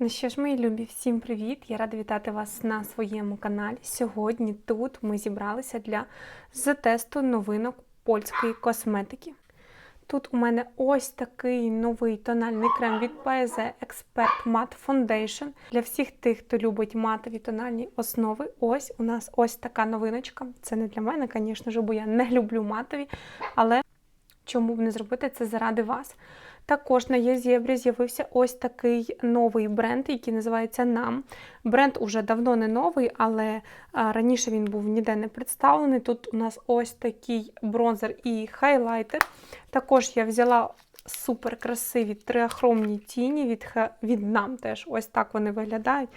Ну що ж, мої любі, всім привіт! Я рада вітати вас на своєму каналі. Сьогодні тут ми зібралися для затесту новинок польської косметики. Тут у мене ось такий новий тональний крем від PSE Expert Matte Foundation. Для всіх тих, хто любить матові тональні основи. Ось у нас ось така новиночка. Це не для мене, звісно ж, бо я не люблю матові, але чому б не зробити це заради вас? Також на Єзєбрі з'явився ось такий новий бренд, який називається Нам. Бренд уже давно не новий, але раніше він був ніде не представлений. Тут у нас ось такий бронзер і хайлайтер. Також я взяла супер красиві триахромні тіні від, від нам теж. Ось так вони виглядають.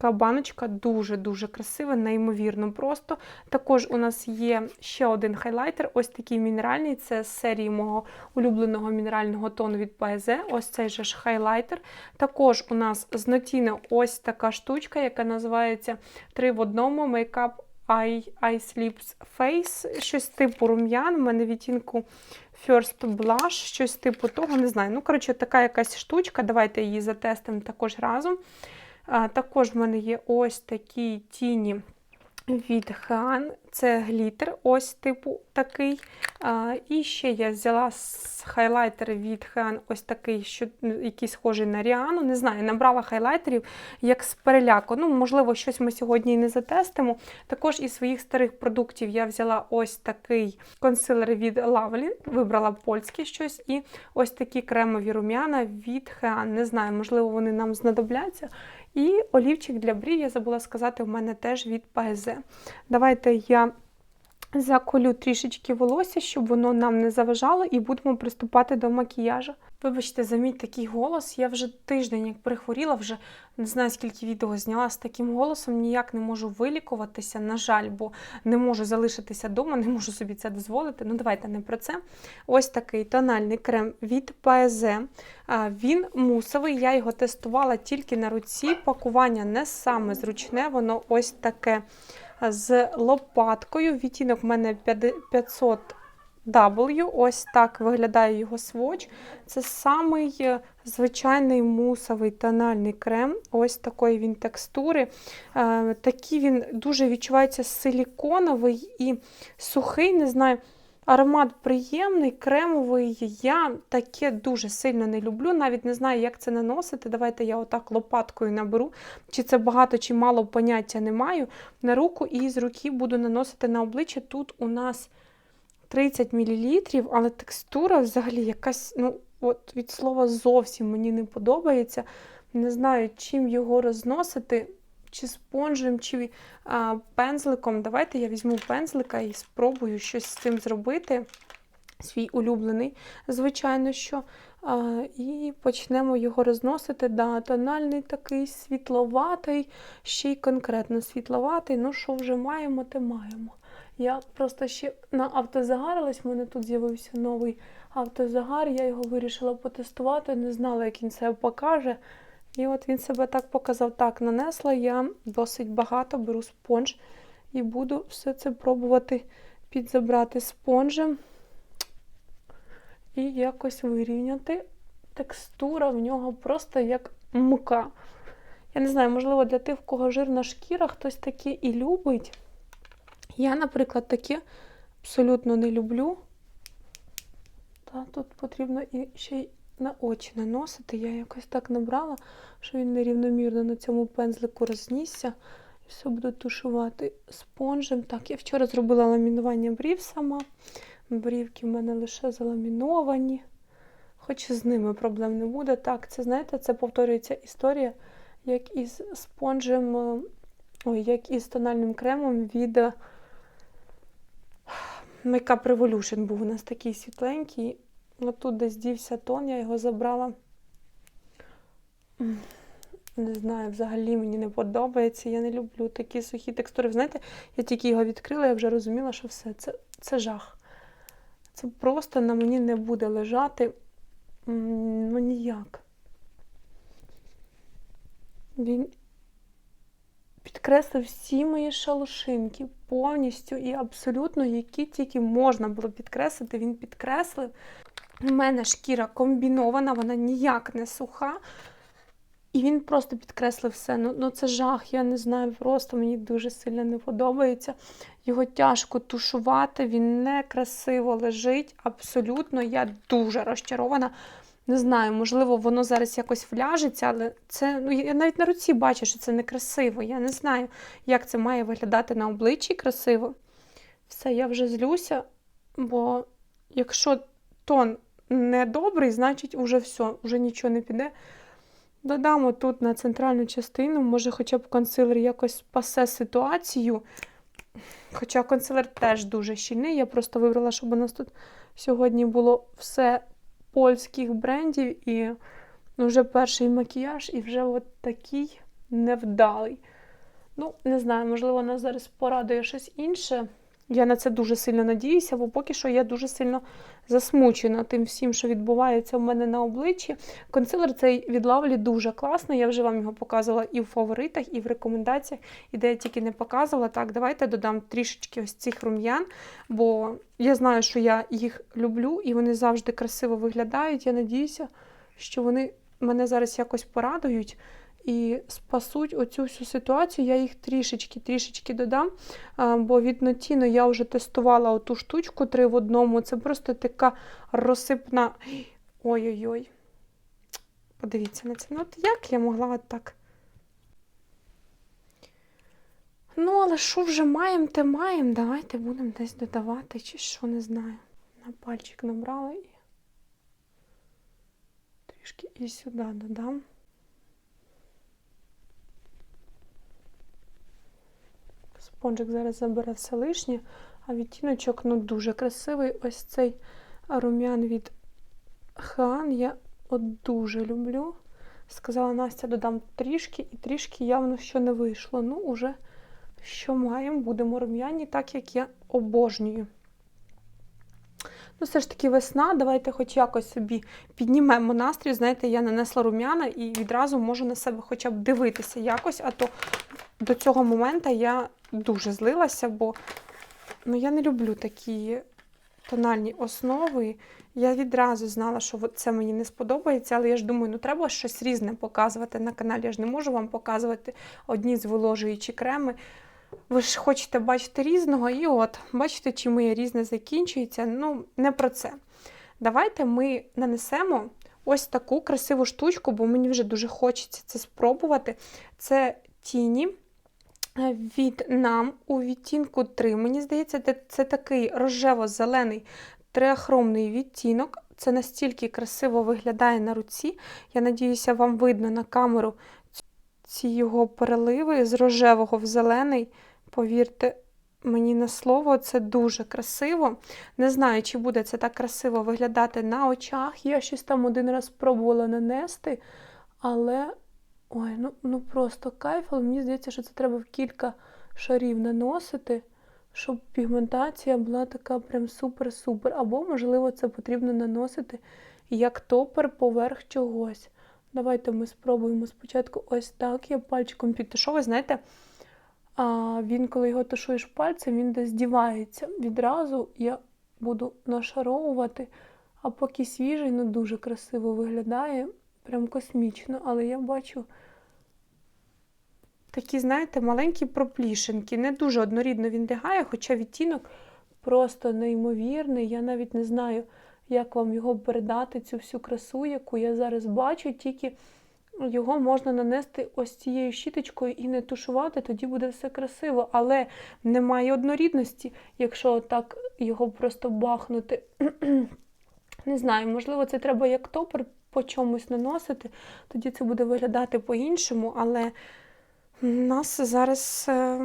Така баночка дуже-дуже красива, неймовірно просто. Також у нас є ще один хайлайтер, ось такий мінеральний. Це з серії мого улюбленого мінерального тону від PSE. Ось цей же ж хайлайтер. Також у нас з Notino ось така штучка, яка називається 3 в одному Makeup Eye, Lips Face. Щось типу рум'ян. У мене відтінку First Blush, щось типу того, не знаю. Ну, коротше, така якась штучка. Давайте її затестимо також разом. Також в мене є ось такі тіні від Хан, це глітер, ось типу такий. І ще я взяла хайлайтер від Хан, ось такий, що, який схожий на Ріану. Не знаю, набрала хайлайтерів як з переляку. Ну, Можливо, щось ми сьогодні і не затестимо. Також із своїх старих продуктів я взяла ось такий консилер від Lovely, вибрала польське щось, і ось такі кремові рум'яна від Хан. Не знаю, можливо, вони нам знадобляться. І олівчик для брів, я забула сказати, у мене теж від PSE. Давайте я заколю трішечки волосся, щоб воно нам не заважало, і будемо приступати до макіяжу. Вибачте, за мій такий голос. Я вже тиждень як прихворіла, вже не знаю, скільки відео зняла з таким голосом, ніяк не можу вилікуватися, на жаль, бо не можу залишитися вдома, не можу собі це дозволити. Ну, давайте не про це. Ось такий тональний крем від PSE. Він мусовий, я його тестувала тільки на руці. Пакування не саме зручне, воно ось таке з лопаткою. Відтінок в мене 500 W. Ось так виглядає його своч. Це самий е, звичайний мусовий тональний крем. Ось такої він текстури. Е, такий він дуже відчувається силіконовий і сухий, не знаю. Аромат приємний, кремовий. Я таке дуже сильно не люблю. Навіть не знаю, як це наносити. Давайте я отак лопаткою наберу. Чи це багато, чи мало поняття не маю. На руку і з руки буду наносити на обличчя. Тут у нас 30 мл, але текстура взагалі якась, ну, от від слова зовсім мені не подобається. Не знаю, чим його розносити чи спонжем, чи а, пензликом. Давайте я візьму пензлика і спробую щось з цим зробити. Свій улюблений, звичайно, що. А, І почнемо його розносити. Да, Тональний такий світловатий, ще й конкретно світловатий. Ну, що вже маємо, те маємо. Я просто ще на автозагарилась, в мене тут з'явився новий автозагар, я його вирішила потестувати, не знала, як він себе покаже. І от він себе так показав. Так, нанесла я досить багато, беру спонж і буду все це пробувати підзабрати спонжем і якось вирівняти. Текстура в нього просто як мука. Я не знаю, можливо, для тих, в кого жирна шкіра, хтось таке і любить. Я, наприклад, таке абсолютно не люблю. Та тут потрібно і ще й на очі наносити. Я якось так набрала, що він нерівномірно на цьому пензлику рознісся. І все буду тушувати спонжем. Так, я вчора зробила ламінування брів сама. Брівки в мене лише заламіновані. Хоч з ними проблем не буде. Так, це, знаєте, це повторюється історія, як із спонжем, ой, як із тональним кремом від Makeup Revolution був у нас такий світленький. Отут десь дівся тон, я його забрала. Не знаю, взагалі мені не подобається. Я не люблю такі сухі текстури. Знаєте, я тільки його відкрила, я вже розуміла, що все, це це жах. Це просто на мені не буде лежати ну ніяк. Він підкреслив всі мої шалушинки повністю і абсолютно, які тільки можна було підкреслити, він підкреслив. У мене шкіра комбінована, вона ніяк не суха. І він просто підкреслив все. Ну, ну це жах, я не знаю, просто мені дуже сильно не подобається. Його тяжко тушувати, він не красиво лежить. Абсолютно, я дуже розчарована. Не знаю, можливо, воно зараз якось вляжеться, але це ну я навіть на руці бачу, що це некрасиво. Я не знаю, як це має виглядати на обличчі красиво. Все, я вже злюся, бо якщо тон не добрий, значить уже все, вже нічого не піде. Додамо тут на центральну частину, може, хоча б консилер якось спасе ситуацію. Хоча консилер теж дуже щільний. Я просто вибрала, щоб у нас тут сьогодні було все польських брендів і вже перший макіяж, і вже от такий невдалий. Ну, не знаю, можливо, нас зараз порадує щось інше. Я на це дуже сильно надіюся, бо поки що я дуже сильно засмучена тим всім, що відбувається в мене на обличчі. Консилер цей від Лавлі дуже класний. Я вже вам його показувала і в фаворитах, і в рекомендаціях, і де я тільки не показувала. Так, давайте додам трішечки ось цих рум'ян, бо я знаю, що я їх люблю і вони завжди красиво виглядають. Я надіюся, що вони мене зараз якось порадують. І спасуть оцю всю ситуацію. Я їх трішечки-трішечки додам. Бо від я вже тестувала оту штучку три в одному. Це просто така розсипна. Ой-ой-ой. Подивіться на це. Ну, от як я могла от так. Ну, але що вже маємо, те маємо. Давайте будемо десь додавати, чи що, не знаю. На пальчик набрала і трішки і сюди додам. Спонжик зараз забере все лишнє, а відтіночок ну, дуже красивий. Ось цей рум'ян від Хан я от дуже люблю. Сказала Настя, додам трішки, і трішки явно що не вийшло. Ну, уже що маємо, будемо рум'яні, так як я обожнюю. Ну, все ж таки весна, давайте хоч якось собі піднімемо настрій. Знаєте, я нанесла рум'яна і відразу можу на себе хоча б дивитися якось, а то до цього моменту я дуже злилася, бо ну, я не люблю такі тональні основи. Я відразу знала, що це мені не сподобається, але я ж думаю, ну треба щось різне показувати на каналі. Я ж не можу вам показувати одні зволожуючі креми. Ви ж хочете бачити різного, і от, бачите, чи моє різне закінчується. Ну, не про це. Давайте ми нанесемо ось таку красиву штучку, бо мені вже дуже хочеться це спробувати. Це тіні від нам у відтінку 3. Мені здається, це такий рожево-зелений триахромний відтінок. Це настільки красиво виглядає на руці. Я надіюся, вам видно на камеру ці його переливи з рожевого в зелений. Повірте мені на слово, це дуже красиво. Не знаю, чи буде це так красиво виглядати на очах. Я щось там один раз спробувала нанести, але ой, ну, ну просто кайф, але мені здається, що це треба в кілька шарів наносити. Щоб пігментація була така прям супер-супер. Або, можливо, це потрібно наносити як топер поверх чогось. Давайте ми спробуємо спочатку ось так. Я пальчиком підтушу. Ви знаєте, а він, коли його тушуєш пальцем, він десь дівається. Відразу я буду нашаровувати, а поки свіжий, ну дуже красиво виглядає, прям космічно, але я бачу такі, знаєте, маленькі проплішинки. Не дуже однорідно він лягає, хоча відтінок просто неймовірний. Я навіть не знаю, як вам його передати, цю всю красу, яку я зараз бачу, тільки його можна нанести ось цією щіточкою і не тушувати, тоді буде все красиво. Але немає однорідності, якщо так його просто бахнути. Не знаю, можливо, це треба як топер по чомусь наносити, тоді це буде виглядати по-іншому, але у нас зараз е,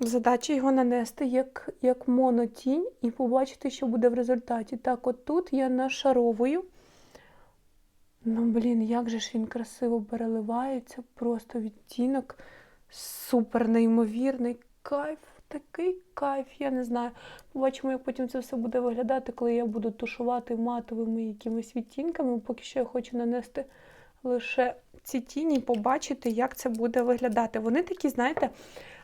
задача його нанести як як монотінь і побачити, що буде в результаті. Так, от тут я нашаровую. Ну, блін, як же ж він красиво переливається, просто відтінок супер неймовірний кайф, такий кайф, я не знаю. Побачимо, як потім це все буде виглядати, коли я буду тушувати матовими якимись відтінками. Поки що я хочу нанести лише ці тіні побачити, як це буде виглядати. Вони такі, знаєте,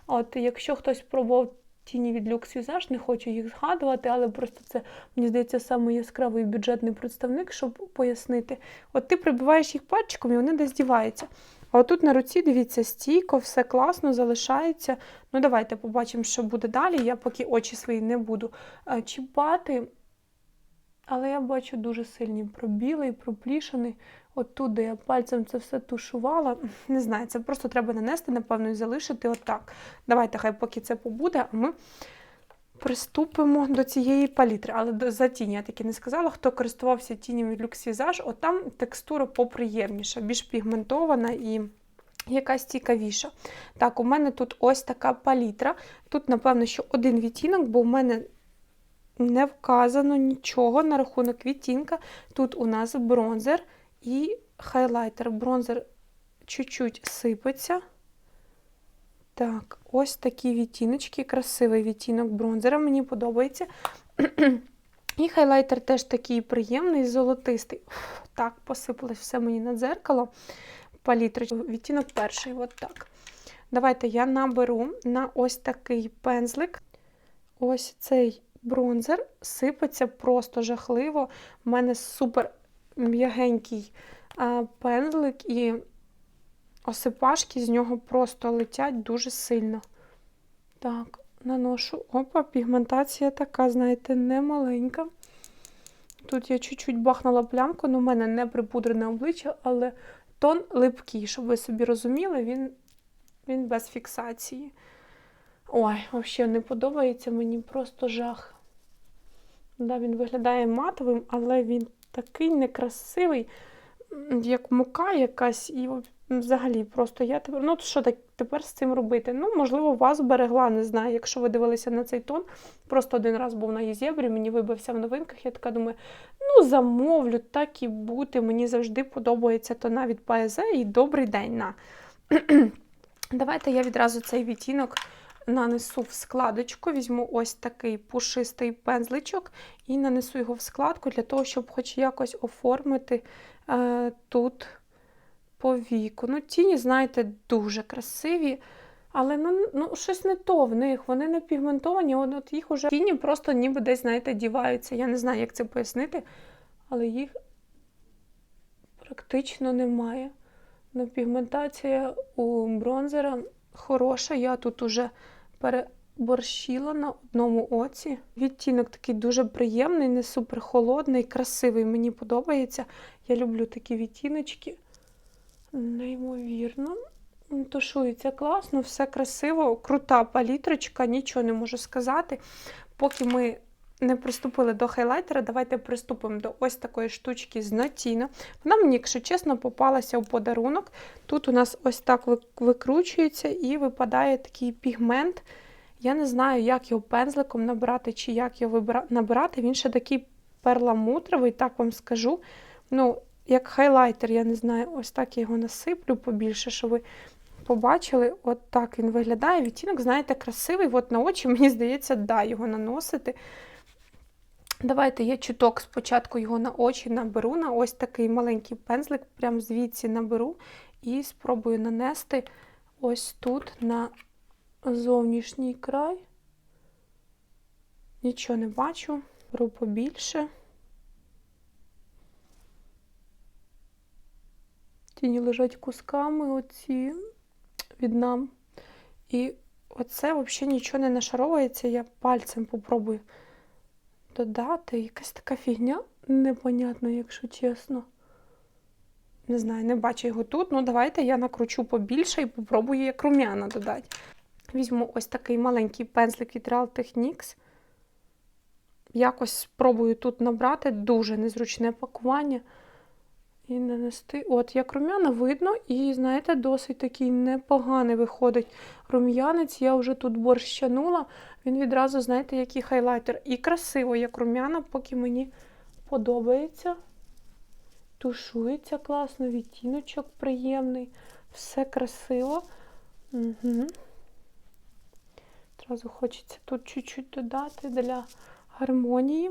от якщо хтось пробував тіні від Lux Visage, не хочу їх згадувати, але просто це, мені здається, саме яскравий бюджетний представник, щоб пояснити. От ти прибиваєш їх пальчиком і вони десь діваються. А отут на руці, дивіться, стійко, все класно, залишається. Ну, давайте побачимо, що буде далі. Я поки очі свої не буду е, чіпати. Але я бачу дуже сильні пробіли і проплішини. От тут, де я пальцем це все тушувала. Не знаю, це просто треба нанести, напевно, і залишити отак. Давайте, хай поки це побуде, а ми приступимо до цієї палітри. Але за тінь я таки не сказала. Хто користувався тінню від Lux от там текстура поприємніша, більш пігментована і якась цікавіша. Так, у мене тут ось така палітра. Тут, напевно, що один відтінок, бо в мене не вказано нічого на рахунок відтінка. Тут у нас бронзер і хайлайтер. Бронзер чуть-чуть сипеться. Так, ось такі відтіночки, красивий відтінок бронзера, мені подобається. І хайлайтер теж такий приємний, золотистий. Уф, Так, посипалось все мені на дзеркало. Палітра. Відтінок перший, от так. Давайте я наберу на ось такий пензлик. Ось цей бронзер сипеться просто жахливо. У мене супер м'ягенький пензлик і осипашки з нього просто летять дуже сильно. Так, наношу. Опа, пігментація така, знаєте, не маленька. Тут я чуть-чуть бахнула плямку, але в мене не припудрене обличчя, але тон липкий, щоб ви собі розуміли, він, він без фіксації. Ой, взагалі не подобається мені просто жах. Да, він виглядає матовим, але він такий некрасивий, як мука якась, і взагалі просто я тепер. Ну, що так тепер з цим робити? Ну, можливо, вас берегла, не знаю. Якщо ви дивилися на цей тон, просто один раз був на Єзєбрі, мені вибився в новинках. Я така думаю, ну замовлю, так і бути. Мені завжди подобається тона від Паезе і добрий день на. Давайте я відразу цей відтінок нанесу в складочку, візьму ось такий пушистий пензличок і нанесу його в складку для того, щоб хоч якось оформити е, тут повіку. Ну, тіні, знаєте, дуже красиві. Але ну, ну, щось не то в них, вони не пігментовані, от, от їх уже тіні просто ніби десь, знаєте, діваються. Я не знаю, як це пояснити, але їх практично немає. Ну, пігментація у бронзера хороша. Я тут уже переборщила на одному оці. Відтінок такий дуже приємний, не супер холодний, красивий. Мені подобається. Я люблю такі відтіночки. Неймовірно. Тушується класно, все красиво, крута палітрочка, нічого не можу сказати. Поки ми не приступили до хайлайтера, давайте приступимо до ось такої штучки з Натіна. Вона мені, якщо чесно, попалася у подарунок. Тут у нас ось так викручується і випадає такий пігмент. Я не знаю, як його пензликом набирати чи як його набирати. Він ще такий перламутровий, так вам скажу. Ну, як хайлайтер, я не знаю, ось так я його насиплю побільше, щоб ви побачили. От так він виглядає. Відтінок, знаєте, красивий. От на очі, мені здається, да, його наносити. Давайте я чуток спочатку його на очі наберу, на ось такий маленький пензлик, прям звідси наберу і спробую нанести ось тут на зовнішній край. Нічого не бачу, беру побільше. Тіні лежать кусками оці від нам. І оце взагалі нічого не нашаровується. Я пальцем попробую додати. Якась така фігня непонятна, якщо чесно. Не знаю, не бачу його тут. Ну, давайте я накручу побільше і попробую як рум'яна додати. Візьму ось такий маленький пензлик від Real Techniques. Якось спробую тут набрати дуже незручне пакування. І нанести. От, як рум'яна видно, і, знаєте, досить такий непоганий виходить рум'янець. Я вже тут борщанула. Він відразу, знаєте, який хайлайтер. І красиво, як рум'яна, поки мені подобається. Тушується класно, відтіночок приємний. Все красиво. Угу. Одразу хочеться тут чуть-чуть додати для гармонії.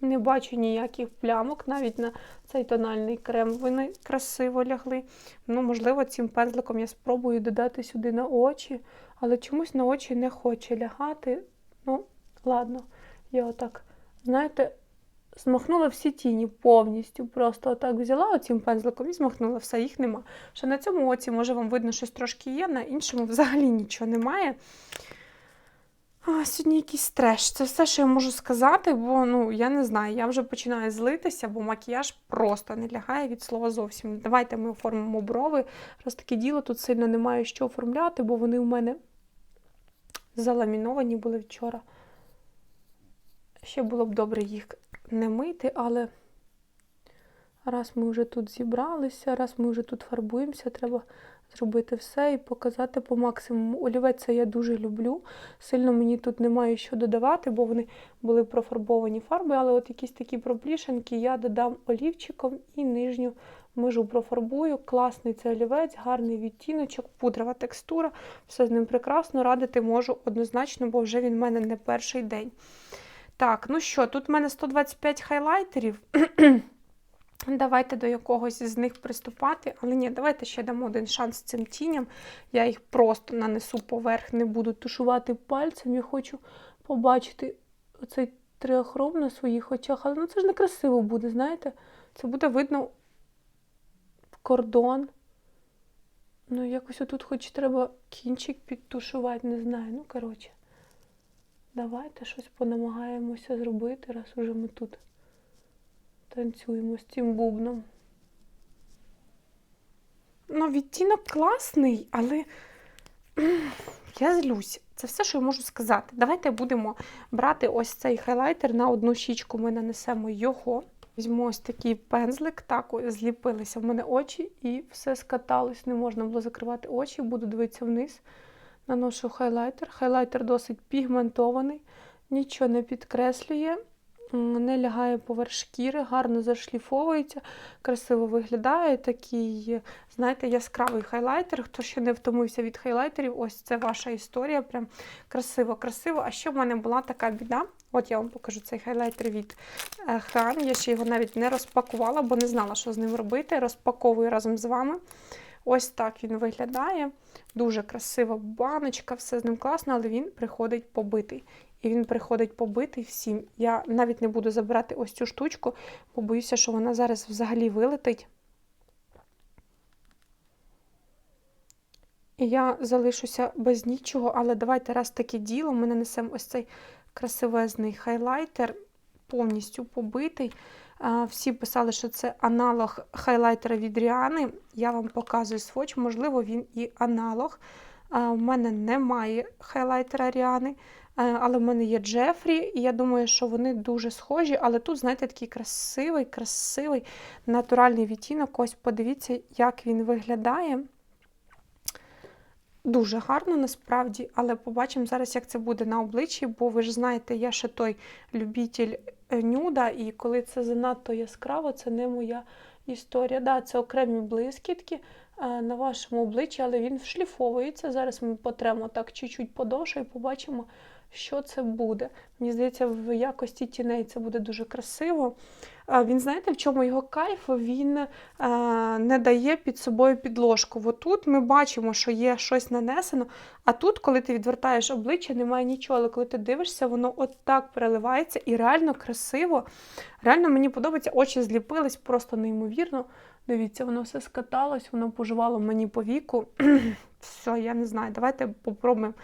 Не бачу ніяких плямок, навіть на цей тональний крем вони красиво лягли. Ну, можливо, цим пензликом я спробую додати сюди на очі, але чомусь на очі не хоче лягати. Ну, ладно, я отак, знаєте, змахнула всі тіні повністю. Просто отак взяла оцим пензликом і змахнула все, їх нема. Що на цьому оці, може, вам видно, щось трошки є, на іншому взагалі нічого немає. А, сьогодні якийсь треш. Це все, що я можу сказати, бо ну я не знаю, я вже починаю злитися, бо макіяж просто не лягає від слова зовсім. Давайте ми оформимо брови. Раз таке діло, тут сильно немає що оформляти, бо вони у мене заламіновані були вчора. Ще було б добре їх не мити, але раз ми вже тут зібралися, раз ми вже тут фарбуємося, треба зробити все і показати по максимуму. Олівець це я дуже люблю. Сильно мені тут немає що додавати, бо вони були профарбовані фарби, але от якісь такі проплішенки я додам олівчиком і нижню межу профарбую. Класний це олівець, гарний відтіночок, пудрова текстура. Все з ним прекрасно. Радити можу однозначно, бо вже він в мене не перший день. Так, ну що, тут в мене 125 хайлайтерів. Давайте до якогось з них приступати. Але ні, давайте ще дамо один шанс цим тіням. Я їх просто нанесу поверх, не буду тушувати пальцем. Я хочу побачити оцей триохром на своїх очах. Але ну це ж не красиво буде, знаєте? Це буде видно кордон. Ну, якось отут хоч треба кінчик підтушувати, не знаю. Ну, коротше, давайте щось понамагаємося зробити, раз уже ми тут танцюємо з цим бубном. Ну, відтінок класний, але я злюсь. Це все, що я можу сказати. Давайте будемо брати ось цей хайлайтер на одну щічку. Ми нанесемо його. Візьму ось такий пензлик, так зліпилися в мене очі, і все скаталось. Не можна було закривати очі, буду дивитися вниз. Наношу хайлайтер. Хайлайтер досить пігментований, нічого не підкреслює, не лягає поверх шкіри, гарно зашліфовується, красиво виглядає. Такий, знаєте, яскравий хайлайтер. Хто ще не втомився від хайлайтерів, ось це ваша історія. Прям красиво, красиво. А ще в мене була така біда. От я вам покажу цей хайлайтер від е, Хан. Я ще його навіть не розпакувала, бо не знала, що з ним робити. Розпаковую разом з вами. Ось так він виглядає. Дуже красива баночка, все з ним класно, але він приходить побитий. І він приходить побитий всім. Я навіть не буду забирати ось цю штучку, бо боюся, що вона зараз взагалі вилетить. І я залишуся без нічого, але давайте раз таке діло, ми нанесемо ось цей красивезний хайлайтер, повністю побитий. Всі писали, що це аналог хайлайтера від Ріани. Я вам показую сводч, можливо, він і аналог. У мене немає хайлайтера Ріани, але в мене є Джефрі, і я думаю, що вони дуже схожі. Але тут, знаєте, такий красивий, красивий натуральний відтінок. Ось подивіться, як він виглядає. Дуже гарно насправді, але побачимо зараз, як це буде на обличчі, бо ви ж знаєте, я ще той любитель е, нюда, і коли це занадто яскраво, це не моя історія. Да, це окремі блискітки е, на вашому обличчі, але він вшліфовується. Зараз ми потремо так чуть-чуть подовше і побачимо, що це буде. Мені здається, в якості тіней це буде дуже красиво. Він, знаєте, в чому його кайф? Він е, не дає під собою підложку. От тут ми бачимо, що є щось нанесено, а тут, коли ти відвертаєш обличчя, немає нічого. Але коли ти дивишся, воно от так переливається і реально красиво. Реально мені подобається, очі зліпились просто неймовірно. Дивіться, воно все скаталось, воно поживало мені по віку. все, я не знаю. Давайте попробуємо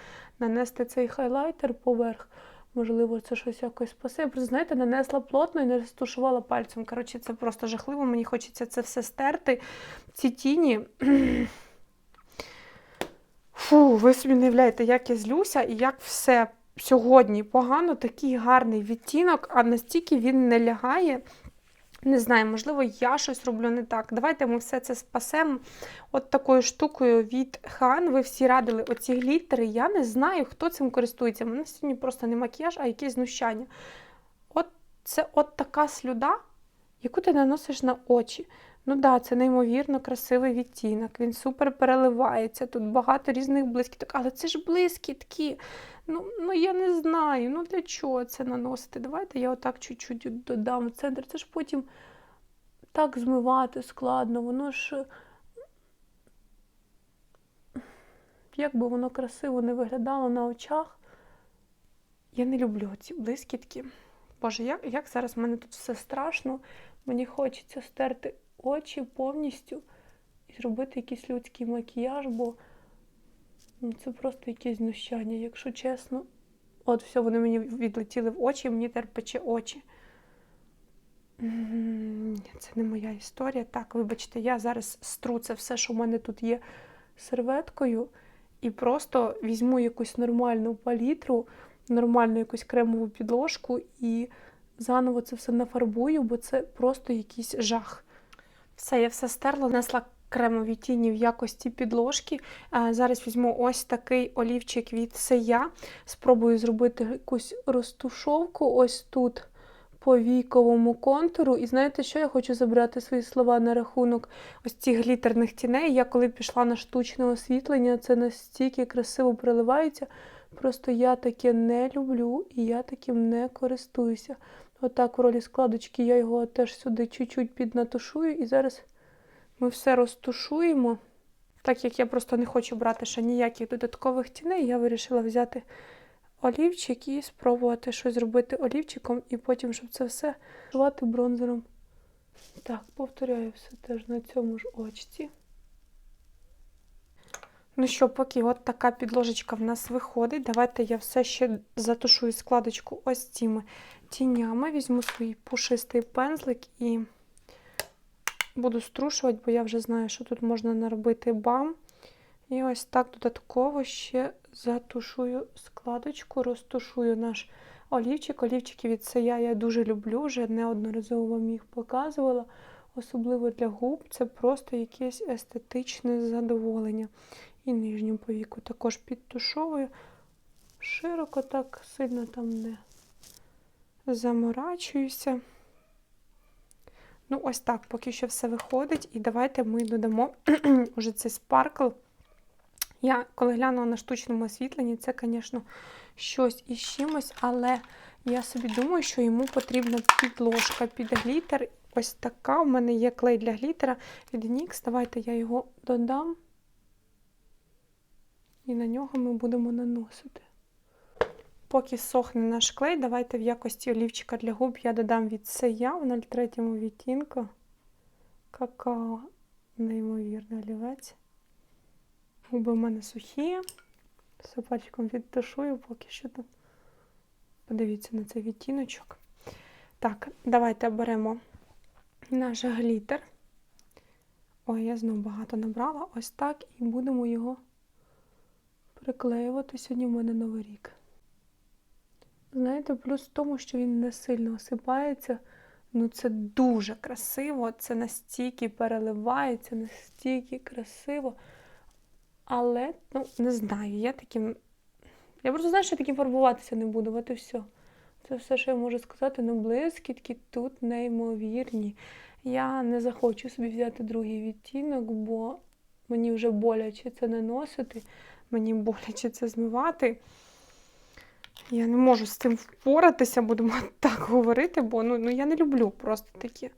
нанести цей хайлайтер поверх. Можливо, це щось якось спасе. Просто, знаєте, нанесла плотно і не розтушувала пальцем. Коротше, це просто жахливо. Мені хочеться це все стерти. Ці тіні. Фу, ви собі не уявляєте, як я злюся і як все сьогодні погано, такий гарний відтінок, а настільки він не лягає. Не знаю, можливо, я щось роблю не так. Давайте ми все це спасемо от такою штукою від Хан. Ви всі радили оці глітери. Я не знаю, хто цим користується. У мене сьогодні просто не макіяж, а якесь знущання. От це от така слюда, яку ти наносиш на очі. Ну да, це неймовірно красивий відтінок, він супер переливається. Тут багато різних блискіток, але це ж блискітки. Ну, ну я не знаю, ну для чого це наносити? Давайте я отак чуть-чуть додам в центр. Це ж потім так змивати складно, воно ж. Як би воно красиво не виглядало на очах. Я не люблю ці блискітки. Боже, як, як зараз в мене тут все страшно. Мені хочеться стерти очі повністю і зробити якийсь людський макіяж, бо ну, це просто якесь знущання, якщо чесно. От все, вони мені відлетіли в очі, мені тепер очі. Це не моя історія. Так, вибачте, я зараз стру це все, що в мене тут є серветкою, і просто візьму якусь нормальну палітру, нормальну якусь кремову підложку і заново це все нафарбую, бо це просто якийсь жах. Все, я все стерла, несла кремові тіні в якості підложки. Зараз візьму ось такий олівчик від Сея. Спробую зробити якусь розтушовку ось тут по віковому контуру. І знаєте, що я хочу забрати свої слова на рахунок ось цих глітерних тіней. Я коли пішла на штучне освітлення, це настільки красиво приливається. Просто я таке не люблю і я таким не користуюся. Отак, в ролі складочки я його теж сюди чуть-чуть піднатушую, і зараз ми все розтушуємо. Так як я просто не хочу брати ще ніяких додаткових тіней, я вирішила взяти олівчик і спробувати щось зробити олівчиком, і потім, щоб це все шивати бронзером. Так, повторяю все теж на цьому ж очці. Ну що, поки от така підложечка в нас виходить, давайте я все ще затушую складочку ось цими тінями. Візьму свій пушистий пензлик і буду струшувати, бо я вже знаю, що тут можна наробити бам. І ось так додатково ще затушую складочку, розтушую наш олівчик. Олівчики від Сея я дуже люблю, вже неодноразово вам їх показувала. Особливо для губ це просто якесь естетичне задоволення. І нижню повіку також підтушовую. Широко так сильно там не заморачуюся. Ну, ось так, поки що все виходить. І давайте ми додамо уже цей спаркл. Я, коли глянула на штучному освітленні, це, звісно, щось із чимось, але я собі думаю, що йому потрібна підложка під глітер. Ось така. У мене є клей для глітера від NYX. Давайте я його додам. І на нього ми будемо наносити. Поки сохне наш клей, давайте в якості олівчика для губ я додам від Сея в 03 відтінку. Какао, неймовірний олівець. Губи в мене сухі. Все пальчиком відташую, поки що там. Подивіться на цей відтіночок. Так, давайте беремо наш глітер. Ой, я знову багато набрала. Ось так, і будемо його приклеювати. Сьогодні в мене новий рік. Знаєте, плюс в тому, що він не сильно осипається. Ну, це дуже красиво, це настільки переливається, настільки красиво. Але, ну, не знаю, я таким. Я просто знаю, що таким фарбуватися не буду, от і все. Це все, що я можу сказати, ну блискітки тут неймовірні. Я не захочу собі взяти другий відтінок, бо мені вже боляче це наносити, мені боляче це змивати. Я не можу з цим впоратися, будемо так говорити, бо ну, ну я не люблю просто таке.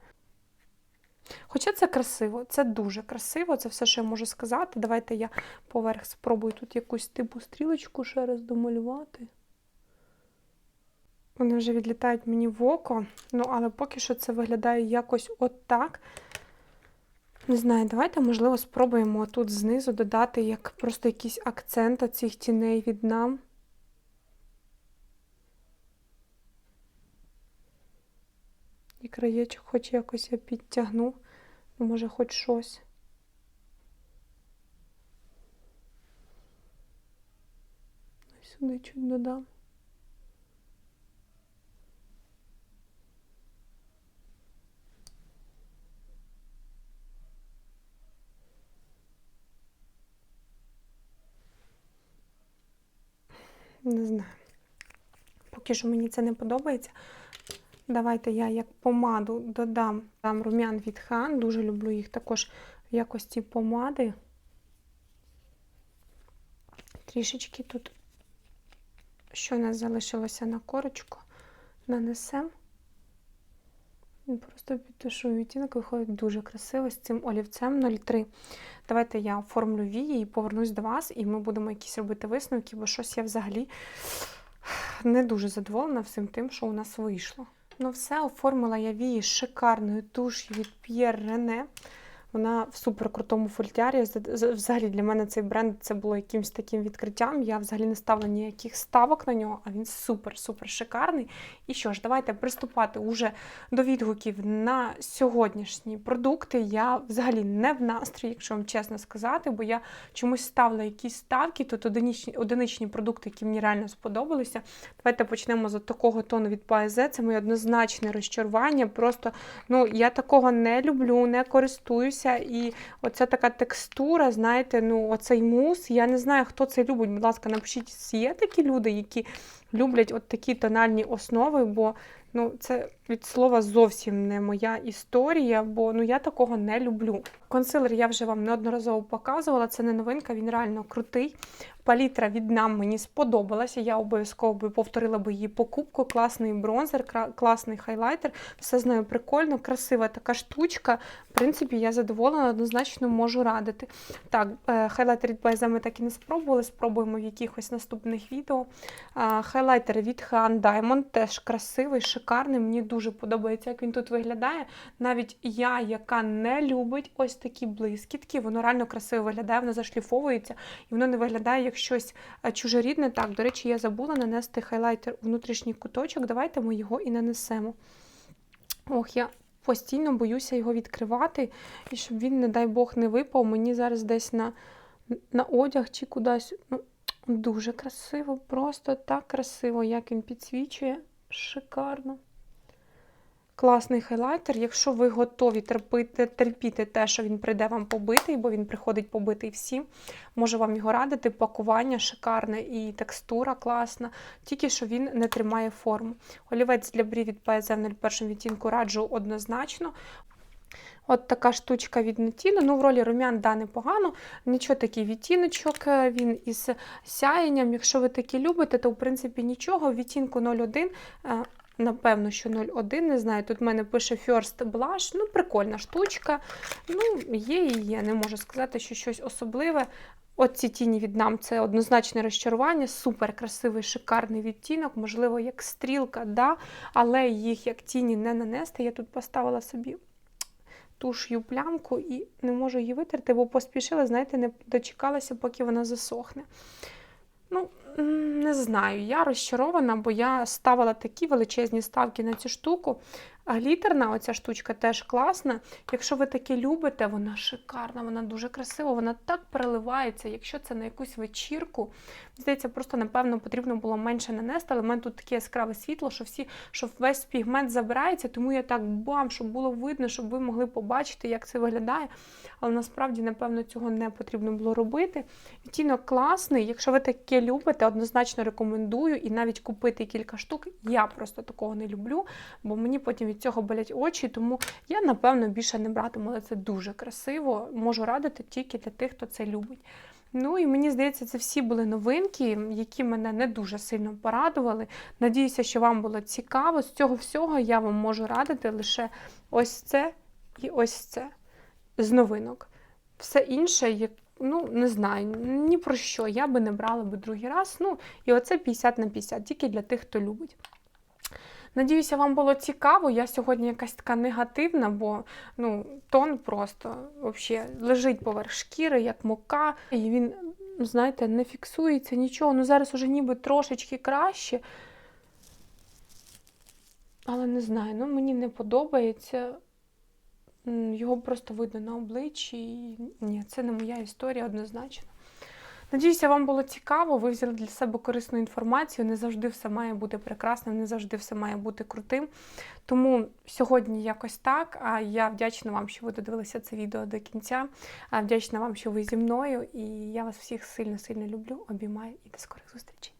Хоча це красиво, це дуже красиво, це все, що я можу сказати. Давайте я поверх спробую тут якусь типу стрілочку ще раз домалювати. Вони вже відлітають мені в око, ну, але поки що це виглядає якось отак. Не знаю, давайте, можливо, спробуємо тут знизу додати як просто якісь акценти цих тіней від нам. І краєчок хоч якось я підтягну, ну, може, хоч щось. Сюди чуть додам. Не знаю. Поки що мені це не подобається. Давайте я як помаду додам там рум'ян від хан. Дуже люблю їх також в якості помади. Трішечки тут, що у нас залишилося на корочку, нанесемо. Просто підтушую відтінок, виходить дуже красиво з цим олівцем 03. Давайте я оформлю вії і повернусь до вас, і ми будемо якісь робити висновки, бо щось я взагалі не дуже задоволена всім тим, що у нас вийшло. Ну, все, оформила я вії шикарною туш'ю від Pierre René. Вона в суперкрутому фольтярі. Взагалі для мене цей бренд це було якимось таким відкриттям. Я взагалі не ставила ніяких ставок на нього, а він супер-супер шикарний. І що ж, давайте приступати уже до відгуків на сьогоднішні продукти. Я взагалі не в настрої, якщо вам чесно сказати, бо я чомусь ставила якісь ставки. Тут одиничні, одиничні продукти, які мені реально сподобалися. Давайте почнемо з такого тону від Паезе. Це моє однозначне розчарування. Просто ну я такого не люблю, не користуюся. І оця така текстура, знаєте, ну оцей мус. Я не знаю, хто це любить. Будь ласка, напишіть, є такі люди, які люблять от такі тональні основи, бо ну це від слова зовсім не моя історія, бо ну я такого не люблю. Консилер я вже вам неодноразово показувала. Це не новинка, він реально крутий. Палітра від нам мені сподобалася. Я обов'язково би повторила би її покупку. Класний бронзер, класний хайлайтер. Все з нею прикольно, красива така штучка. В принципі, я задоволена, однозначно можу радити. Так, е, хайлайтер від Байзе ми так і не спробували. Спробуємо в якихось наступних відео. Хайлайтер від Han Diamond теж красивий, шикарний. Мені дуже подобається, як він тут виглядає. Навіть я, яка не любить ось такі блискітки, воно реально красиво виглядає, воно зашліфовується і воно не виглядає як щось е, чужорідне. Так, до речі, я забула нанести хайлайтер у внутрішній куточок. Давайте ми його і нанесемо. Ох, я постійно боюся його відкривати, і щоб він, не дай Бог, не випав. Мені зараз десь на, на одяг чи кудись. Ну, дуже красиво, просто так красиво, як він підсвічує. Шикарно. Класний хайлайтер. Якщо ви готові терпіти, терпіти те, що він прийде вам побитий, бо він приходить побитий всім, можу вам його радити. Пакування шикарне і текстура класна, тільки що він не тримає форму. Олівець для брів від PSM 01 відтінку раджу однозначно. От така штучка від Notino. Ну, в ролі румян да, непогано. Нічого такий відтіночок, е, він із сяєнням. Якщо ви такі любите, то в принципі нічого. В відтінку 01, е, напевно, що 01, не знаю. Тут в мене пише First Blush. Ну, прикольна штучка. Ну, є і є. Не можу сказати, що щось особливе. От ці тіні від нам це однозначне розчарування, супер красивий, шикарний відтінок, можливо, як стрілка, да, але їх як тіні не нанести. Я тут поставила собі туш'ю плямку і не можу її витерти, бо поспішила, знаєте, не дочекалася, поки вона засохне. Ну, не знаю, я розчарована, бо я ставила такі величезні ставки на цю штуку. Глітерна оця штучка теж класна. Якщо ви таке любите, вона шикарна, вона дуже красива, вона так переливається. Якщо це на якусь вечірку, здається, просто, напевно, потрібно було менше нанести, але в мене тут таке яскраве світло, що всі, що весь пігмент забирається, тому я так бам, щоб було видно, щоб ви могли побачити, як це виглядає. Але насправді, напевно, цього не потрібно було робити. Відтінок класний. Якщо ви таке любите, однозначно рекомендую і навіть купити кілька штук. Я просто такого не люблю, бо мені потім від цього болять очі, тому я, напевно, більше не братиму, але це дуже красиво. Можу радити тільки для тих, хто це любить. Ну і мені здається, це всі були новинки, які мене не дуже сильно порадували. Надіюся, що вам було цікаво. З цього всього я вам можу радити лише ось це і ось це з новинок. Все інше, ну, не знаю, ні про що. Я би не брала би другий раз. Ну, і оце 50 на 50, тільки для тих, хто любить. Надіюся, вам було цікаво. Я сьогодні якась така негативна, бо ну, тон просто вообще лежить поверх шкіри, як мука, і він, знаєте, не фіксується нічого. Ну зараз уже ніби трошечки краще. Але не знаю, ну мені не подобається. Його просто видно на обличчі. і Ні, це не моя історія однозначно. Надіюся, вам було цікаво. Ви взяли для себе корисну інформацію. Не завжди все має бути прекрасним, не завжди все має бути крутим. Тому сьогодні якось так. А я вдячна вам, що ви додивилися це відео до кінця. Вдячна вам, що ви зі мною. І я вас всіх сильно-сильно люблю, обіймаю і до скорих зустрічей.